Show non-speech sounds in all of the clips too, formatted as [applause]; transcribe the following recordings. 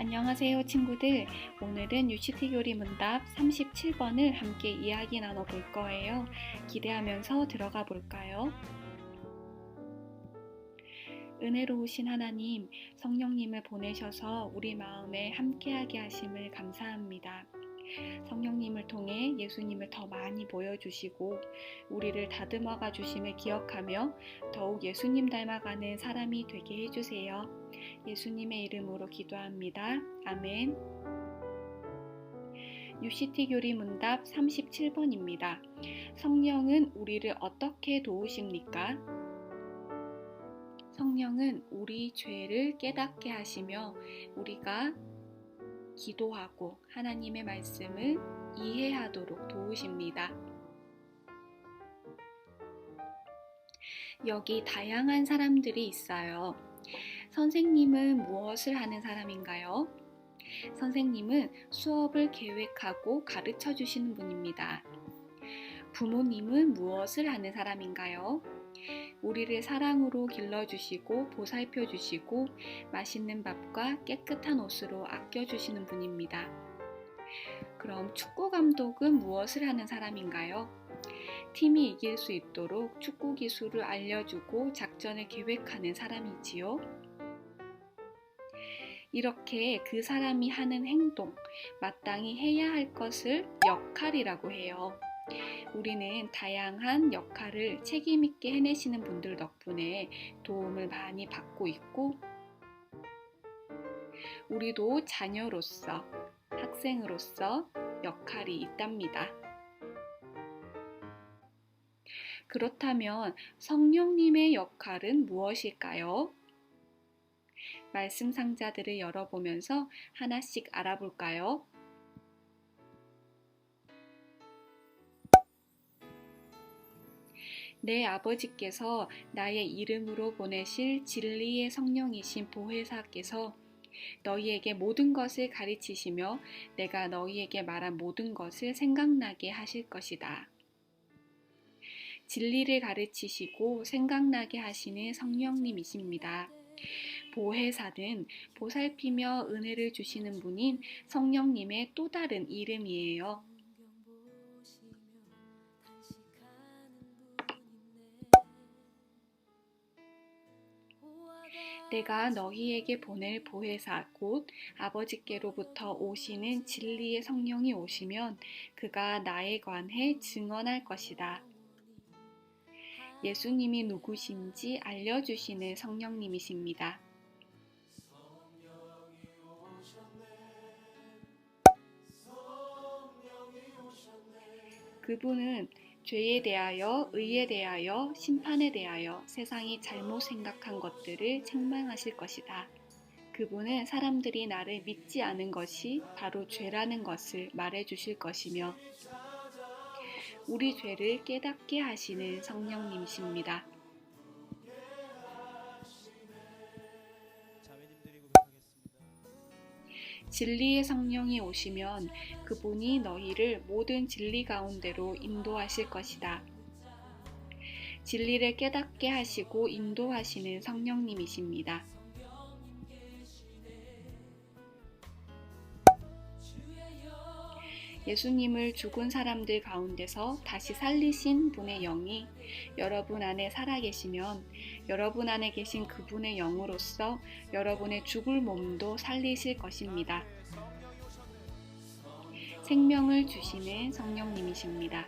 안녕하세요 친구들. 오늘은 UCT 교리 문답 37번을 함께 이야기 나눠볼 거예요. 기대하면서 들어가 볼까요? 은혜로우신 하나님 성령님을 보내셔서 우리 마음에 함께하게 하심을 감사합니다 성령님을 통해 예수님을 더 많이 보여주시고 우리를 다듬어가 주심을 기억하며 더욱 예수님 닮아가는 사람이 되게 해주세요. 예수님의 이름으로 기도합니다. 아멘. UCT 교리 문답 37번입니다. 성령은 우리를 어떻게 도우십니까? 성령은 우리 죄를 깨닫게 하시며 우리가 기도하고 하나님의 말씀을 이해하도록 도우십니다. 여기 다양한 사람들이 있어요. 선생님은 무엇을 하는 사람인가요? 선생님은 수업을 계획하고 가르쳐 주시는 분입니다. 부모님은 무엇을 하는 사람인가요? 우리를 사랑으로 길러주시고 보살펴 주시고 맛있는 밥과 깨끗한 옷으로 아껴주시는 분입니다. 그럼 축구 감독은 무엇을 하는 사람인가요? 팀이 이길 수 있도록 축구 기술을 알려주고 작전을 계획하는 사람이지요. 이렇게 그 사람이 하는 행동, 마땅히 해야 할 것을 역할이라고 해요. 우리는 다양한 역할을 책임있게 해내시는 분들 덕분에 도움을 많이 받고 있고, 우리도 자녀로서, 학생으로서 역할이 있답니다. 그렇다면 성령님의 역할은 무엇일까요? 말씀 상자들을 열어보면서 하나씩 알아볼까요? 내 아버지께서 나의 이름으로 보내실 진리의 성령이신 보혜사께서 너희에게 모든 것을 가르치시며 내가 너희에게 말한 모든 것을 생각나게 하실 것이다. 진리를 가르치시고 생각나게 하시는 성령님이십니다. 보혜사는 보살피며 은혜를 주시는 분인 성령님의 또 다른 이름이에요. 내가 너희에게 보낼 보혜사 곧 아버지께로부터 오시는 진리의 성령이 오시면 그가 나에 관해 증언할 것이다. 예수님이 누구신지 알려주시는 성령님이십니다. 그분은 죄에 대하여, 의에 대하여, 심판에 대하여 세상이 잘못 생각한 것들을 책망하실 것이다. 그분은 사람들이 나를 믿지 않은 것이 바로 죄라는 것을 말해 주실 것이며 우리 죄를 깨닫게 하시는 성령님이십니다. 진리의 성령이 오시면 그분이 너희를 모든 진리 가운데로 인도하실 것이다. 진리를 깨닫게 하시고 인도하시는 성령님이십니다. 예수님을 죽은 사람들 가운데서 다시 살리신 분의 영이 여러분 안에 살아계시면 여러분 안에 계신 그분의 영으로서 여러분의 죽을 몸도 살리실 것입니다. 생명을 주시는 성령님이십니다.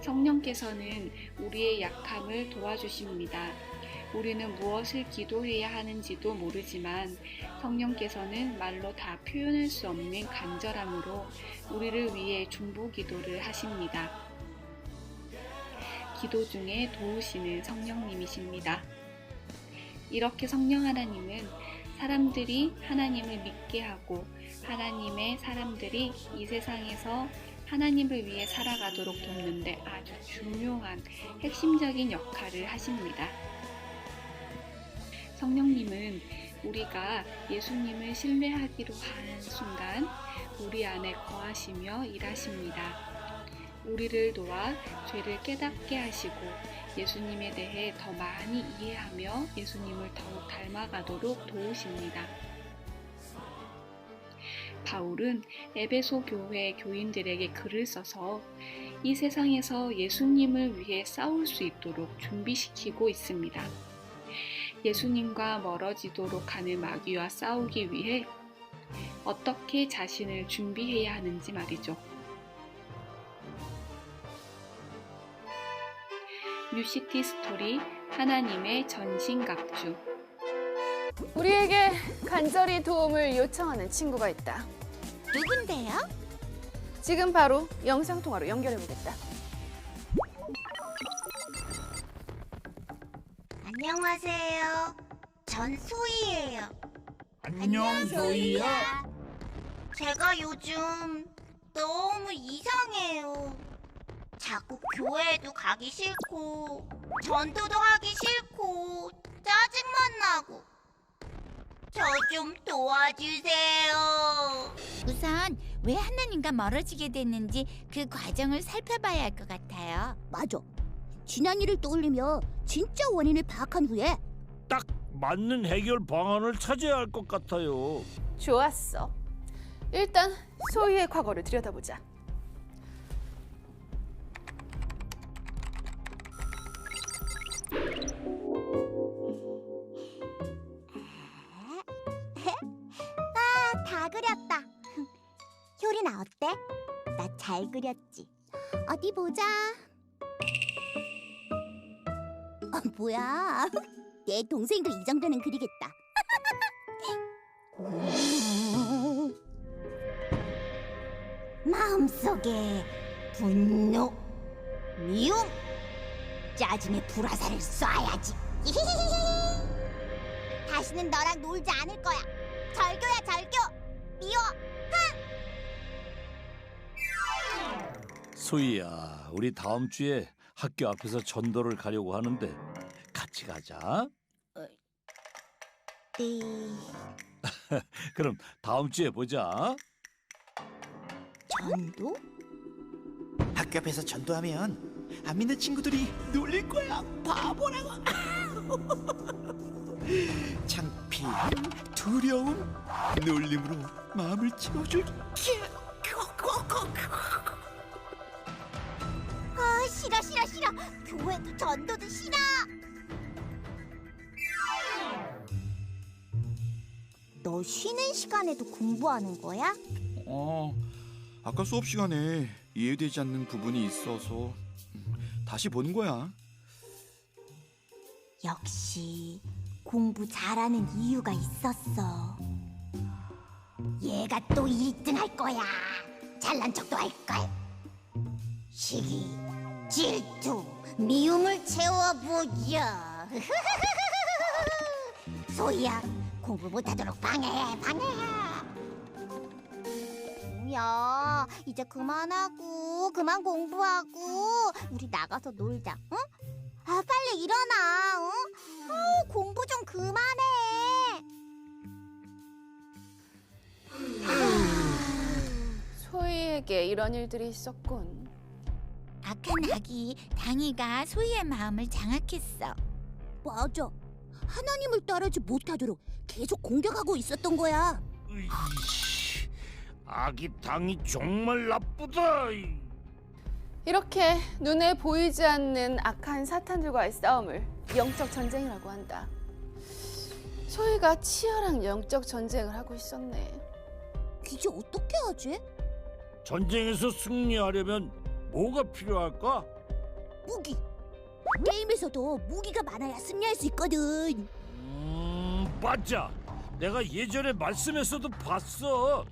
성령께서는 우리의 약함을 도와주십니다. 우리는 무엇을 기도해야 하는지도 모르지만 성령께서는 말로 다 표현할 수 없는 간절함으로 우리를 위해 중보 기도를 하십니다. 기도 중에 도우시는 성령님이십니다. 이렇게 성령 하나님은 사람들이 하나님을 믿게 하고 하나님의 사람들이 이 세상에서 하나님을 위해 살아가도록 돕는데 아주 중요한 핵심적인 역할을 하십니다. 성령님은 우리가 예수님을 신뢰하기로 하는 순간 우리 안에 거하시며 일하십니다. 우리를 도와 죄를 깨닫게 하시고 예수님에 대해 더 많이 이해하며 예수님을 더욱 닮아가도록 도우십니다. 바울은 에베소 교회 교인들에게 글을 써서 이 세상에서 예수님을 위해 싸울 수 있도록 준비시키고 있습니다. 예수님과 멀어지도록 하는 마귀와 싸우기 위해 어떻게 자신을 준비해야 하는지 말이죠. 뉴시티 스토리 하나님의 전신갑주 우리에게 간절히 도움을 요청하는 친구가 있다. 누군데요? 지금 바로 영상 통화로 연결해 보겠다. 안녕하세요. 전 소희예요. 안녕 소희야. 제가 요즘 너무 이상해요. 자꾸 교회에도 가기 싫고 전도도 하기 싫고 짜증만 나고 저 좀 도와주세요. 우선 왜 하나님과 멀어지게 됐는지 그 과정을 살펴봐야 할 것 같아요. 맞아. 지난 일을 떠올리며 진짜 원인을 파악한 후에 딱 맞는 해결 방안을 찾아야 할 것 같아요. 좋았어. 일단 소희의 과거를 들여다보자. 아, 다 그렸다. [laughs] 효리나 어때? 나 잘 그렸지. 어디 보자. 뭐야? [laughs] 내 동생도 이 정도는 그리겠다. 마음속에 분노, 미움, 짜증의 불화살을 쏴야지. [laughs] 다시는 너랑 놀지 않을 거야. 절교야 절교. 미워. 소희야, 우리 다음 주에 학교 앞에서 전도를 가려고 하는데 같이 가자. 네. [laughs] 그럼 다음 주에 보자. 전도? 학교 앞에서 전도하면 안 믿는 친구들이 놀릴 거야 바보라고 [laughs] 창피함 두려움 놀림으로 마음을 채워줄게 아 싫어 싫어 싫어. 교회도 전도 너 쉬는 시간에도 공부하는 거야? 어 아까 수업 시간에 이해되지 않는 부분이 있어서 음, 다시 보는 거야 역시 공부 잘하는 이유가 있었어. 얘가 또 1등 할 거야. 잘난 척도 할 걸. 시기, 질투, 미움을 채워보자. [laughs] 소희야, 공부 못하도록 방해해, 방해해. 야, 이제 그만하고 그만 공부하고 우리 나가서 놀자, 응? 아, 빨리 일어나, 응? 아우, 공부 좀 그만해. 소희에게 이런 일들이 있었군. 악한 악이 당이가 소희의 마음을 장악했어. 맞아. 하나님을 따르지 못하도록 계속 공격하고 있었던 거야. 으이씨, 아기 당이 정말 나쁘다. 이렇게 눈에 보이지 않는 악한 사탄들과의 싸움을 영적 전쟁이라고 한다. 소희가 치열한 영적 전쟁을 하고 있었네. 이제 어떻게 하지? 전쟁에서 승리하려면 뭐가 필요할까? 무기. 게임에서도 무기가 많아야 승리할 수 있거든. 음, 맞아. 내가 예전에 말씀에서도 봤어.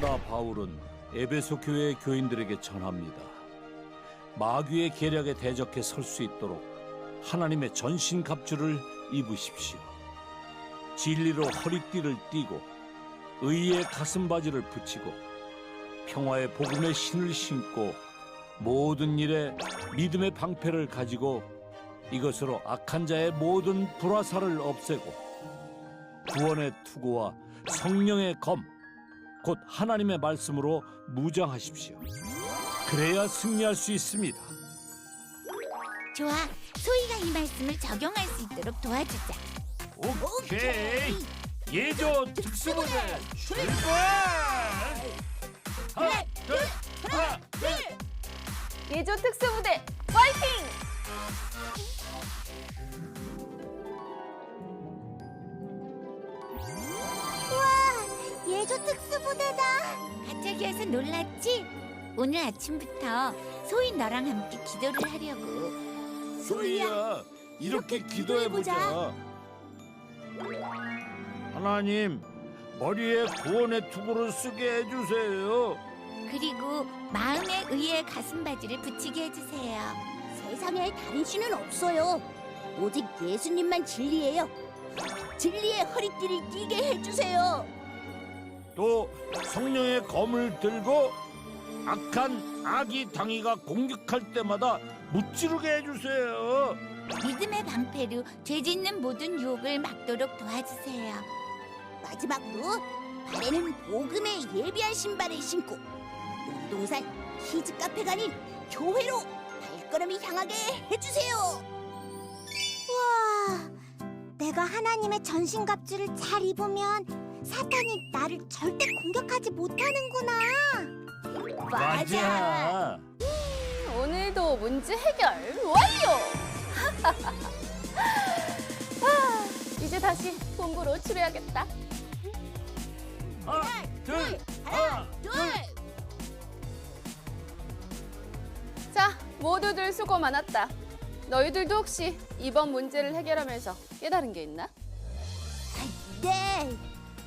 나 바울은 에베소 교회 교인들에게 전합니다. 마귀의 계략에 대적해 설 수 있도록 하나님의 전신 갑주를 입으십시오. 진리로 허리띠를 띠고 의의 가슴바지를 붙이고 평화의 복음의 신을 신고 모든 일에 믿음의 방패를 가지고 이것으로 악한 자의 모든 불화살을 없애고 구원의 투구와 성령의 검, 곧 하나님의 말씀으로 무장하십시오. 그래야 승리할 수 있습니다. 좋아. 소희가 이 말씀을 적용할 수 있도록 도와주자. 오케이. 예조 특수부대 출발! 하나, 둘. 예조 특수부대 파이팅! 우와, 예조 특수부대다. 갑자기 와서 놀랐지? 오늘 아침부터 소희 너랑 함께 기도를 하려고. 소희야, 이렇게 기도해 보자. 하나님, 머리에 구원의 투구를 쓰게 해주세요. 그리고 마음에 의해 가슴바지를 붙이게 해주세요. 세상에 다른 신은 없어요. 오직 예수님만 진리예요. 진리의 허리띠를 띠게 해주세요. 또 성령의 검을 들고 악한 아기 당이가 공격할 때마다 무찌르게 해주세요. 믿음의 방패로 죄 짓는 모든 유혹을 막도록 도와주세요. 마지막으로 발에는 복음의 예비한 신발을 신고 놀이동산 키즈 카페가 아닌 교회로 발걸음이 향하게 해주세요. 우와, 내가 하나님의 전신 갑주를 잘 입으면 사탄이 나를 절대 공격하지 못하는구나. 맞아. 오늘도 문제 해결 완료! [laughs] 아, 이제 다시 본부로 출해야겠다. 하나, 둘, 하나, 둘. 모두들 수고 많았다. 너희들도 혹시 이번 문제를 해결하면서 깨달은 게 있나? 네,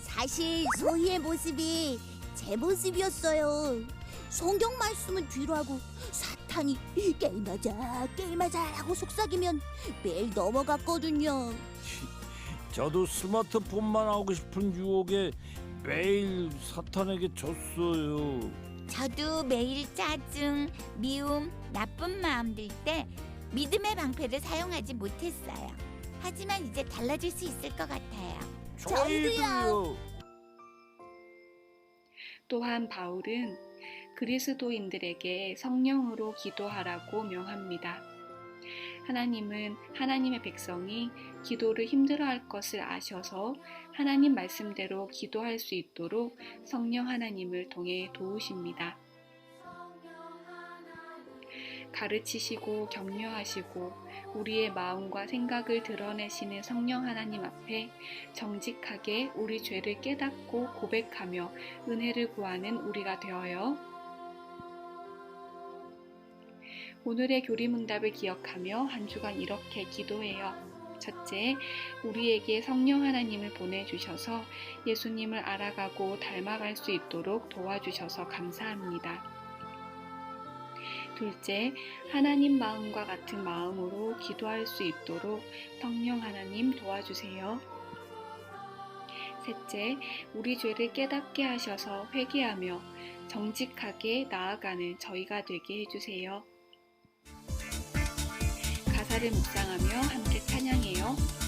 사실 소희의 모습이 제 모습이었어요. 성경 말씀은 뒤로 하고 사탄이 게임하자 게임하자라고 속삭이면 매일 넘어갔거든요. 저도 스마트폰만 하고 싶은 유혹에 매일 사탄에게 졌어요. 저도 매일 짜증, 미움, 나쁜 마음 들 때 믿음의 방패를 사용하지 못했어요. 하지만 이제 달라질 수 있을 것 같아요. 저희도요. 또한 바울은 그리스도인들에게 성령으로 기도하라고 명합니다. 하나님은 하나님의 백성이 기도를 힘들어할 것을 아셔서 하나님 말씀대로 기도할 수 있도록 성령 하나님을 통해 도우십니다. 가르치시고 격려하시고 우리의 마음과 생각을 드러내시는 성령 하나님 앞에 정직하게 우리 죄를 깨닫고 고백하며 은혜를 구하는 우리가 되어요. 오늘의 교리문답을 기억하며 한 주간 이렇게 기도해요. 첫째, 우리에게 성령 하나님을 보내주셔서 예수님을 알아가고 닮아갈 수 있도록 도와주셔서 감사합니다. 둘째, 하나님 마음과 같은 마음으로 기도할 수 있도록 성령 하나님 도와주세요. 셋째, 우리 죄를 깨닫게 하셔서 회개하며 정직하게 나아가는 저희가 되게 해주세요. 가사를 묵상하며 함께 찬양해요.